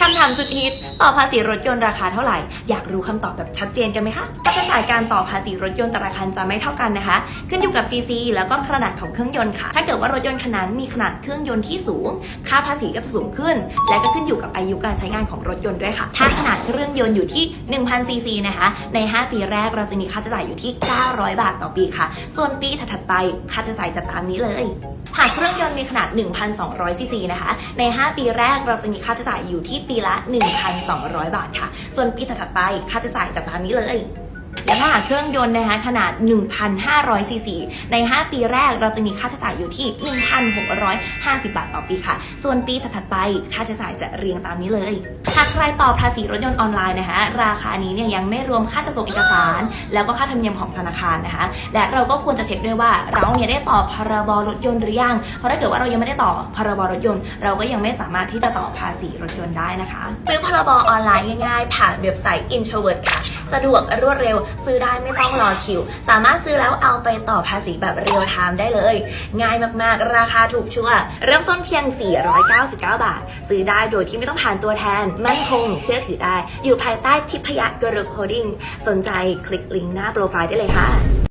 คำถามสุดฮิต ต่อภาษีรถยนต์ราคาเท่าไหร่ อยากรู้คำตอบแบบชัดเจนกันไหมคะค่าใช้จ่ายการต่อภาษีรถยนต์แต่ละคันจะไม่เท่ากันนะคะ ขึ้นอยู่กับซีซีแล้วก็ขนาดของเครื่องยนต์ค่ะ ถ้าเกิดว่ารถยนต์คันนั้นมีขนาดเครื่องยนต์ที่สูง ค่าภาษีก็จะสูงขึ้น และก็ขึ้นอยู่กับอายุการใช้งานของรถยนต์ด้วยค่ะ ถ้าขนาดเครื่องยนต์อยู่ที่1,000ซีซีนะคะ ใน 5 ปีแรกเราจะมีค่าใช้จ่ายอยู่ที่ 900 บาทต่อปีค่ะ ส่วนปีถัดๆไปค่าใช้จ่ายจะตามนี้เลยหากเครื่องยนต์มีขนาด1,200ซีซีนะคะ ใน 5 ปีแรกเราจะมีค่าใช้จ่ายอยู่ที่ที่ปีละ 1,200 บาทค่ะ ส่วนปีถัดไปค่าใช้จ่ายจะตามนี้เลย และถ้าหากเครื่องยนต์นะคะขนาด 1,500 ซีซี ใน 5 ปีแรกเราจะมีค่าใช้จ่ายอยู่ที่ 1,650 บาทต่อปีค่ะ ส่วนปีถัดๆไปค่าใช้จ่ายจะเรียงตามนี้เลย หากใครต่อภาษีรถยนต์ออนไลน์นะคะ ราคานี้เนี่ยยังไม่รวมค่าจัดส่งเอกสาร แล้วก็ค่าธรรมเนียมของธนาคารนะคะ และเราก็ควรจะเช็คด้วยว่าเราเนี่ยได้ต่อพรบรถยนต์หรือยัง เพราะถ้าเกิดว่าเรายังไม่ได้ต่อพรบรถยนต์ เราก็ยังไม่สามารถที่จะต่อภาษีรถยนต์ได้นะคะ ซื้อพรบออนไลน์ง่ายๆผ่านเว็บไซต์ Introvert ค่ะ สะดวกรวดเร็ว ซื้อได้ไม่ต้องรอคิว สามารถซื้อแล้วเอาไปต่อภาษีแบบเรียลไทม์ได้เลย ง่ายมากๆ ราคาถูกชัวร์เริ่มต้นเพียง 499 บาท ซื้อได้โดยที่ไม่ต้องผ่านตัวแทน มั่นคงเชื่อถือได้ อยู่ภายใต้ทิพยะกรุโฮดิ้งสนใจคลิกลิงก์หน้าโปรไฟล์ได้เลยค่ะ